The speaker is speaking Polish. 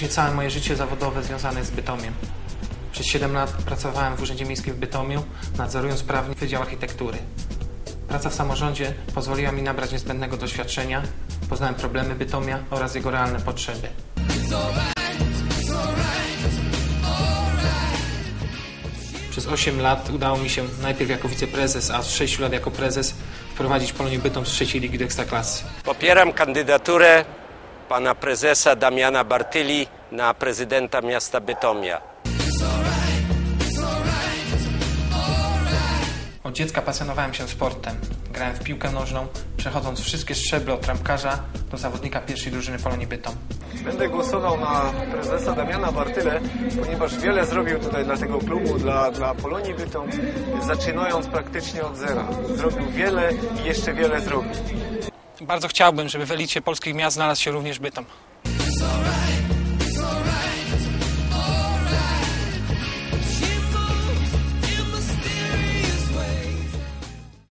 praktycznie całe moje życie zawodowe związane jest z Bytomiem. Przez 7 lat pracowałem w Urzędzie Miejskim w Bytomiu, nadzorując prawnie Wydział Architektury. Praca w samorządzie pozwoliła mi nabrać niezbędnego doświadczenia, poznałem problemy Bytomia oraz jego realne potrzeby. Przez 8 lat udało mi się najpierw jako wiceprezes, a od 6 lat jako prezes wprowadzić Polonię Bytom z trzeciej ligi do. Popieram kandydaturę pana prezesa Damiana Bartyli na prezydenta miasta Bytomia. Od dziecka pasjonowałem się sportem. Grałem w piłkę nożną, przechodząc wszystkie szczeble od trampkarza do zawodnika pierwszej drużyny Polonii Bytom. Będę głosował na prezesa Damiana Bartyle, ponieważ wiele zrobił tutaj dla tego klubu, dla, dla Polonii Bytom, zaczynając praktycznie od zera. Zrobił wiele i jeszcze wiele zrobi. Bardzo chciałbym, żeby w elicie polskich miast znalazł się również Bytom.